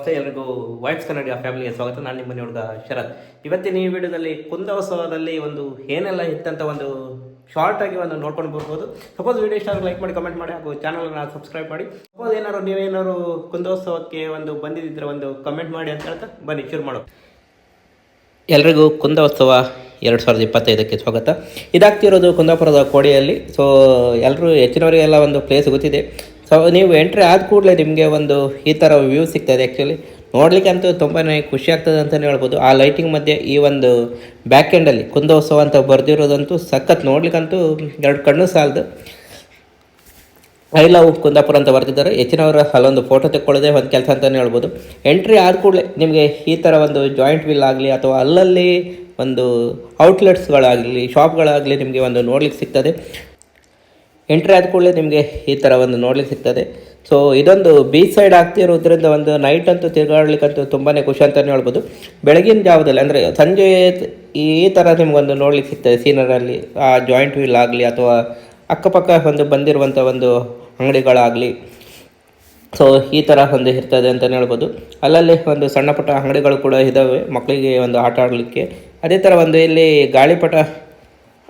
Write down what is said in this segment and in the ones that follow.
ನಮಸ್ತೆ, ಎಲ್ರಿಗೂ ವೈಟ್ಸ್ ಕನ್ನಡಿಗ ಫ್ಯಾಮಿಲಿಗೆ ಸ್ವಾಗತ. ನಾನು ನಿಮ್ಮ ಹುಡುಗ ಶರತ್. ಇವತ್ತಿನ ಈ ವಿಡಿಯೋದಲ್ಲಿ ಕುಂದೋತ್ಸವದಲ್ಲಿ ಒಂದು ಏನೆಲ್ಲ ಇತ್ತಂತ ಒಂದು ಶಾರ್ಟ್ ಆಗಿ ಒಂದು ನೋಡ್ಕೊಂಡು ಬರ್ಬೋದು. ಸಪೋಸ್ ವಿಡಿಯೋ ಇಷ್ಟ ಲೈಕ್ ಮಾಡಿ ಕಮೆಂಟ್ ಮಾಡಿ ಹಾಗೂ ಚಾನಲ್ನ ಸಬ್ಸ್ಕ್ರೈಬ್ ಮಾಡಿ. ಸಪೋಸ್ ಏನಾದ್ರು ನೀವೇನಾದ್ರು ಕುಂದೋತ್ಸವಕ್ಕೆ ಒಂದು ಬಂದಿದ್ದರೆ ಒಂದು ಕಮೆಂಟ್ ಮಾಡಿ ಅಂತ ಹೇಳ್ತಾ ಬನ್ನಿ, ಶುರು ಮಾಡು ಎಲ್ರಿಗೂ ಕುಂದೋತ್ಸವ ಎರಡು ಸಾವಿರದ ಇಪ್ಪತ್ತೈದಕ್ಕೆ ಸ್ವಾಗತ. ಇದಾಗ್ತಿರೋದು ಕುಂದಾಪುರದ ಕೋಡಿಯಲ್ಲಿ. ಸೊ ಎಲ್ಲರೂ ಹೆಚ್ಚಿನವರಿಗೆಲ್ಲ ಒಂದು ಪ್ಲೇಸ್ ಗೊತ್ತಿದೆ. ಸೊ ನೀವು ಎಂಟ್ರಿ ಆದ ಕೂಡಲೇ ನಿಮಗೆ ಒಂದು ಈ ಥರ ವ್ಯೂ ಸಿಗ್ತದೆ ಆ್ಯಕ್ಚುಲಿ ನೋಡಲಿಕ್ಕೆ ಅಂತೂ ತುಂಬಾ ಖುಷಿ ಆಗ್ತದೆ ಅಂತಲೇ ಹೇಳ್ಬೋದು. ಆ ಲೈಟಿಂಗ್ ಮಧ್ಯೆ ಈ ಒಂದು ಬ್ಯಾಕ್ ಎಂಡಲ್ಲಿ ಕುಂದೋತ್ಸವ ಅಂತ ಬರೆದಿರೋದಂತೂ ಸಖತ್ ನೋಡ್ಲಿಕ್ಕಂತೂ ಎರಡು ಕಣ್ಣು ಸಾಲದು. ಐ ಲವ್ ಕುಂದಾಪುರ ಅಂತ ಬರ್ತಿದ್ದಾರೆ ಹೆಚ್ಚಿನವರು ಅಲ್ಲೊಂದು ಫೋಟೋ ತೆಕ್ಕೊಳ್ಳೋದೇ ಒಂದು ಕೆಲಸ ಅಂತಲೇ ಹೇಳ್ಬೋದು. ಎಂಟ್ರಿ ಆದ ಕೂಡಲೇ ನಿಮಗೆ ಈ ಥರ ಒಂದು ಜಾಯಿಂಟ್ ವಿಲ್ ಆಗಲಿ ಅಥವಾ ಅಲ್ಲಲ್ಲಿ ಒಂದು ಔಟ್ಲೆಟ್ಸ್ಗಳಾಗಲಿ ಶಾಪ್ಗಳಾಗಲಿ ನಿಮಗೆ ಒಂದು ನೋಡ್ಲಿಕ್ಕೆ ಸಿಗ್ತದೆ. ಎಂಟ್ರಿ ಆದ ಕೂಡಲೇ ನಿಮಗೆ ಈ ಥರ ಒಂದು ನೋಡ್ಲಿಕ್ಕೆ ಸಿಗ್ತದೆ. ಸೊ ಇದೊಂದು ಬೀಚ್ ಸೈಡ್ ಆಗ್ತಿರೋದ್ರಿಂದ ಒಂದು ನೈಟ್ ಅಂತೂ ತಿರುಗಾಡ್ಲಿಕ್ಕಂತೂ ತುಂಬಾ ಖುಷಿ ಅಂತಲೇ ಹೇಳ್ಬೋದು. ಬೆಳಗಿನ ಜಾವದಲ್ಲಿ ಅಂದರೆ ಸಂಜೆ ಈ ಥರ ನಿಮಗೊಂದು ನೋಡ್ಲಿಕ್ಕೆ ಸಿಗ್ತದೆ ಸೀನರಲ್ಲಿ, ಆ ಜಾಯಿಂಟ್ ವೀಲ್ ಆಗಲಿ ಅಥವಾ ಅಕ್ಕಪಕ್ಕ ಒಂದು ಬಂದಿರುವಂಥ ಒಂದು ಅಂಗಡಿಗಳಾಗಲಿ. ಸೊ ಈ ಥರ ಒಂದು ಇರ್ತದೆ ಅಂತಲೇ ಹೇಳ್ಬೋದು. ಅಲ್ಲಲ್ಲಿ ಒಂದು ಸಣ್ಣ ಪುಟ್ಟ ಅಂಗಡಿಗಳು ಕೂಡ ಇದ್ದಾವೆ ಮಕ್ಕಳಿಗೆ ಒಂದು ಆಟ ಆಡಲಿಕ್ಕೆ. ಅದೇ ಥರ ಒಂದು ಇಲ್ಲಿ ಗಾಳಿಪಟ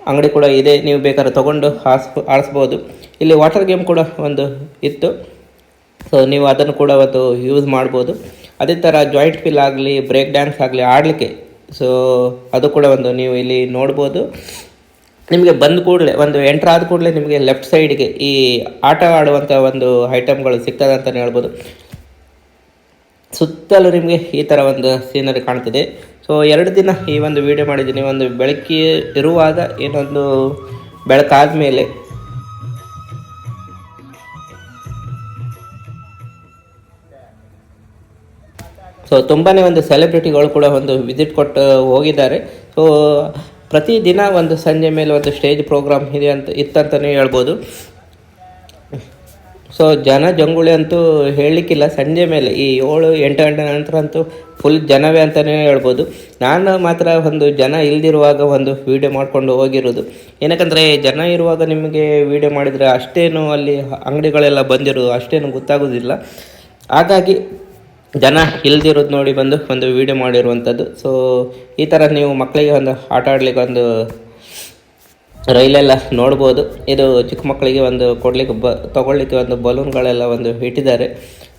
ಅಂಗಡಿ ಕೂಡ ಇದೆ, ನೀವು ಬೇಕಾದ್ರೆ ತೊಗೊಂಡು ಹಾಸ್, ಆಡಿಸ್ಬೋದು. ಇಲ್ಲಿ ವಾಟರ್ ಗೇಮ್ ಕೂಡ ಒಂದು ಇತ್ತು. ಸೊ ನೀವು ಅದನ್ನು ಕೂಡ ಒಂದು ಯೂಸ್ ಮಾಡ್ಬೋದು. ಅದೇ ಥರ ಜಾಯಿಂಟ್ ಫಿಲ್ ಆಗಲಿ ಬ್ರೇಕ್ ಡ್ಯಾನ್ಸ್ ಆಗಲಿ ಆಡಲಿಕ್ಕೆ ಸೊ ಅದು ಕೂಡ ಒಂದು ನೀವು ಇಲ್ಲಿ ನೋಡ್ಬೋದು. ನಿಮಗೆ ಬಂದ ಕೂಡಲೇ, ಒಂದು ಎಂಟ್ರ್ ಆದ ಕೂಡಲೇ ನಿಮಗೆ ಲೆಫ್ಟ್ ಸೈಡ್ಗೆ ಈ ಆಟ ಆಡುವಂಥ ಒಂದು ಐಟಮ್ಗಳು ಸಿಗ್ತದೆ ಅಂತಲೇ ಹೇಳ್ಬೋದು. ಸುತ್ತಲೂ ನಿಮಗೆ ಈ ಥರ ಒಂದು ಸೀನರಿ ಕಾಣ್ತಿದೆ. ಸೊ ಎರಡು ದಿನ ಈ ಒಂದು ವಿಡಿಯೋ ಮಾಡಿದ್ದೀನಿ. ಒಂದು ಬೆಳಕಿ ಇರುವಾಗ ಏನೊಂದು ಬೆಳಕಾದ ಮೇಲೆ ಸೊ ತುಂಬಾ ಒಂದು ಸೆಲೆಬ್ರಿಟಿಗಳು ಕೂಡ ಒಂದು ವಿಸಿಟ್ ಕೊಟ್ಟು ಹೋಗಿದ್ದಾರೆ. ಸೊ ಪ್ರತಿದಿನ ಒಂದು ಸಂಜೆ ಮೇಲೆ ಒಂದು ಸ್ಟೇಜ್ ಪ್ರೋಗ್ರಾಮ್ ಇದೆ ಅಂತ ಇತ್ತಂತಲೇ ಹೇಳ್ಬೋದು. ಸೊ ಜನ ಜಂಗುಳಿ ಅಂತೂ ಹೇಳಲಿಕ್ಕಿಲ್ಲ. ಸಂಜೆ ಮೇಲೆ ಈ ಏಳು, ಎಂಟು ಗಂಟೆ ನಂತರ ಅಂತೂ ಫುಲ್ ಜನವೇ ಅಂತಲೇ ಹೇಳ್ಬೋದು. ನಾನು ಮಾತ್ರ ಒಂದು ಜನ ಇಲ್ದಿರುವಾಗ ಒಂದು ವೀಡಿಯೋ ಮಾಡಿಕೊಂಡು ಹೋಗಿರೋದು. ಏನಕ್ಕಂದರೆ, ಜನ ಇರುವಾಗ ನಿಮಗೆ ವೀಡಿಯೋ ಮಾಡಿದರೆ ಅಷ್ಟೇನು ಅಲ್ಲಿ ಅಂಗಡಿಗಳೆಲ್ಲ ಬಂದಿರೋದು, ಅಷ್ಟೇನು ಗೊತ್ತಾಗೋದಿಲ್ಲ. ಹಾಗಾಗಿ ಜನ ಇಲ್ದಿರೋದು ನೋಡಿ ಬಂದು ಒಂದು ವೀಡಿಯೋ ಮಾಡಿರುವಂಥದ್ದು ಸೊ ಈ ಥರ ನೀವು ಮಕ್ಕಳಿಗೆ ಒಂದು ಆಟ ಆಡಲಿಕ್ಕೆ ಒಂದು ರೈಲೆಲ್ಲ ನೋಡ್ಬೋದು. ಇದು ಚಿಕ್ಕ ಮಕ್ಕಳಿಗೆ ಒಂದು ಕೊಡಲಿಕ್ಕೆ ಬ ತೊಗೊಳ್ಲಿಕ್ಕೆ ಒಂದು ಬಲೂನ್ಗಳೆಲ್ಲ ಒಂದು ಇಟ್ಟಿದ್ದಾರೆ.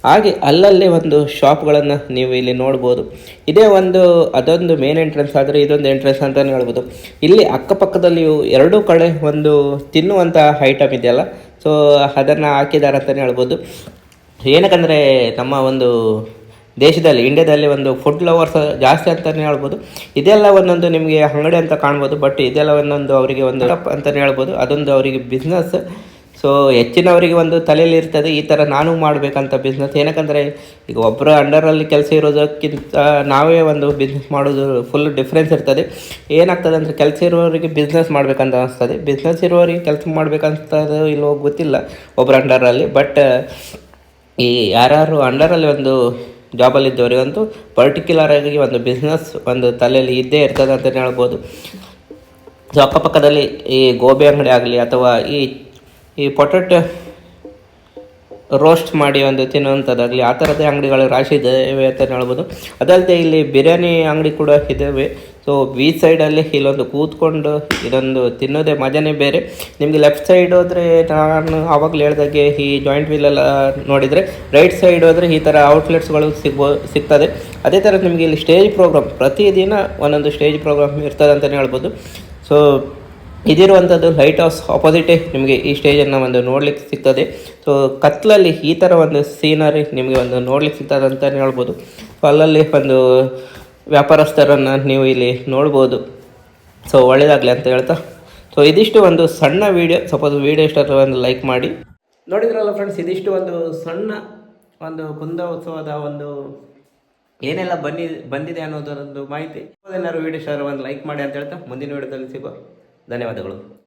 ಹಾಗೆ ಅಲ್ಲಲ್ಲಿ ಒಂದು ಶಾಪ್ಗಳನ್ನು ನೀವು ಇಲ್ಲಿ ನೋಡ್ಬೋದು. ಇದೇ ಒಂದು, ಅದೊಂದು ಮೇನ್ ಎಂಟ್ರೆನ್ಸ್ ಆದರೆ ಇದೊಂದು ಎಂಟ್ರೆನ್ಸ್ ಅಂತಲೇ ಹೇಳ್ಬೋದು. ಇಲ್ಲಿ ಅಕ್ಕಪಕ್ಕದಲ್ಲಿಯೂ ಎರಡೂ ಕಡೆ ಒಂದು ತಿನ್ನುವಂಥ ಐಟಮ್ ಇದೆಯಲ್ಲ. ಸೊ ಅದನ್ನು ಹಾಕಿದ್ದಾರೆ ಅಂತಲೇ ಹೇಳ್ಬೋದು. ಏನಕ್ಕಂದರೆ ನಮ್ಮ ಒಂದು ದೇಶದಲ್ಲಿ, ಇಂಡಿಯಾದಲ್ಲಿ ಒಂದು ಫುಡ್ ಲವರ್ಸ್ ಜಾಸ್ತಿ ಅಂತಲೇ ಹೇಳ್ಬೋದು. ಇದೆಲ್ಲ ಒಂದೊಂದು ನಿಮಗೆ ಅಂಗಡಿ ಅಂತ ಕಾಣ್ಬೋದು ಬಟ್ ಇದೆಲ್ಲ ಒಂದೊಂದು ಅವರಿಗೆ ಒಂದು ಅಂತಲೇ ಹೇಳ್ಬೋದು. ಅದೊಂದು ಅವರಿಗೆ ಬಿಸ್ನೆಸ್ ಸೊ ಹೆಚ್ಚಿನವರಿಗೆ ಒಂದು ತಲೆಯಲ್ಲಿ ಇರ್ತದೆ, ಈ ಥರ ನಾನು ಮಾಡಬೇಕಂತ ಬಿಸ್ನೆಸ್ ಏನಕ್ಕಂದರೆ, ಈಗ ಒಬ್ಬರ ಅಂಡರಲ್ಲಿ ಕೆಲಸ ಇರೋದಕ್ಕಿಂತ ನಾವೇ ಒಂದು ಬಿಸ್ನೆಸ್ ಮಾಡೋದು ಫುಲ್ ಡಿಫ್ರೆನ್ಸ್ ಇರ್ತದೆ. ಏನಾಗ್ತದೆ ಅಂದರೆ, ಕೆಲಸ ಇರೋರಿಗೆ ಬಿಸ್ನೆಸ್ ಮಾಡಬೇಕಂತ ಅನಿಸ್ತದೆ. ಬಿಸ್ನೆಸ್ ಇರೋರಿಗೆ ಕೆಲಸ ಮಾಡಬೇಕಂತದ್ದು ಇಲ್ಲೋ ಗೊತ್ತಿಲ್ಲ ಒಬ್ಬರ ಅಂಡರಲ್ಲಿ ಬಟ್ ಈ ಯಾರು ಅಂಡರಲ್ಲಿ ಒಂದು ಜಾಬಲ್ಲಿ ಇದ್ದವರಿಗಂತೂ ಪರ್ಟಿಕ್ಯುಲರ್ ಆಗಿ ಒಂದು ಬಿಸ್ನೆಸ್ ಒಂದು ತಲೆಯಲ್ಲಿ ಇದ್ದೇ ಇರ್ತದೆ ಅಂತಲೇ ಹೇಳ್ಬೋದು. ಸೊ ಅಕ್ಕಪಕ್ಕದಲ್ಲಿ ಈ ಗೋಬಿ ಅಂಗಡಿ ಆಗಲಿ ಅಥವಾ ಈ ಈ ಪೊಟೆಟೊ ರೋಸ್ಟ್ ಮಾಡಿ ಒಂದು ತಿನ್ನುವಂಥದ್ದಾಗಲಿ, ಆ ಥರದ್ದೇ ಅಂಗಡಿಗಳು ರಾಶಿ ಇದ್ದಾವೆ ಅಂತ ಹೇಳ್ಬೋದು. ಅದಲ್ಲದೆ ಇಲ್ಲಿ ಬಿರಿಯಾನಿ ಅಂಗಡಿ ಕೂಡ ಇದ್ದಾವೆ ಸೊ ಬೀಚ್ ಸೈಡಲ್ಲಿ ಇಲ್ಲೊಂದು ಕೂತ್ಕೊಂಡು ಇದೊಂದು ತಿನ್ನೋದೇ ಮಜಾನೇ ಬೇರೆ. ನಿಮಗೆ ಲೆಫ್ಟ್ ಸೈಡ್ ಹೋದರೆ ನಾನು ಆವಾಗಲೇ ಹೇಳ್ದಾಗೆ ಈ ಜಾಯಿಂಟ್ ವೀಲೆಲ್ಲ ನೋಡಿದರೆ ರೈಟ್ ಸೈಡ್ ಹೋದರೆ ಈ ಥರ ಔಟ್ಲೆಟ್ಸ್ಗಳು ಸಿಗ್ಬೋ, ಸಿಗ್ತದೆ. ಅದೇ ಥರ ನಿಮಗೆ ಇಲ್ಲಿ ಸ್ಟೇಜ್ ಪ್ರೋಗ್ರಾಮ್ ಪ್ರತಿದಿನ ಒಂದೊಂದು ಸ್ಟೇಜ್ ಪ್ರೋಗ್ರಾಮ್ ಇರ್ತದೆ ಅಂತಲೇ ಹೇಳ್ಬೋದು. ಸೊ ಇದಿರುವಂಥದ್ದು ಲೈಟ್ ಹೌಸ್ ಆಪೋಸಿಟೇ ನಿಮಗೆ ಈ ಸ್ಟೇಜನ್ನು ಒಂದು ನೋಡಲಿಕ್ಕೆ ಸಿಗ್ತದೆ. ಸೊ ಕತ್ಲಲ್ಲಿ ಈ ಥರ ಒಂದು ಸೀನರಿ ನಿಮಗೆ ಒಂದು ನೋಡ್ಲಿಕ್ಕೆ ಸಿಗ್ತದೆ ಅಂತಲೇ ಹೇಳ್ಬೋದು. ಸೊ ಅಲ್ಲಲ್ಲಿ ಒಂದು ವ್ಯಾಪಾರಸ್ಥರನ್ನು ನೀವು ಇಲ್ಲಿ ನೋಡ್ಬೋದು. ಸೊ ಒಳ್ಳೆಯದಾಗಲಿ ಅಂತ ಹೇಳ್ತಾ. ಸೊ ಇದಿಷ್ಟು ಒಂದು ಸಣ್ಣ ವೀಡಿಯೋ ಸಪೋಸ್ ವೀಡಿಯೋ ಇಷ್ಟ ಒಂದು ಲೈಕ್ ಮಾಡಿ. ನೋಡಿದ್ರಲ್ಲ ಫ್ರೆಂಡ್ಸ್ ಇದಿಷ್ಟು ಒಂದು ಸಣ್ಣ ಒಂದು ಕುಂದೋತ್ಸವದ ಒಂದು ಏನೆಲ್ಲ ಬಂದಿ ಬಂದಿದೆ ಅನ್ನೋದರೊಂದು ಮಾಹಿತಿ. ಏನಾದ್ರು ವೀಡಿಯೋ ಆದರೆ ಒಂದು ಲೈಕ್ ಮಾಡಿ ಅಂತ ಹೇಳ್ತಾ. ಮುಂದಿನ ವೀಡಿಯೋದಲ್ಲಿ ಸಿಗೋ ಧನ್ಯವಾದಗಳು.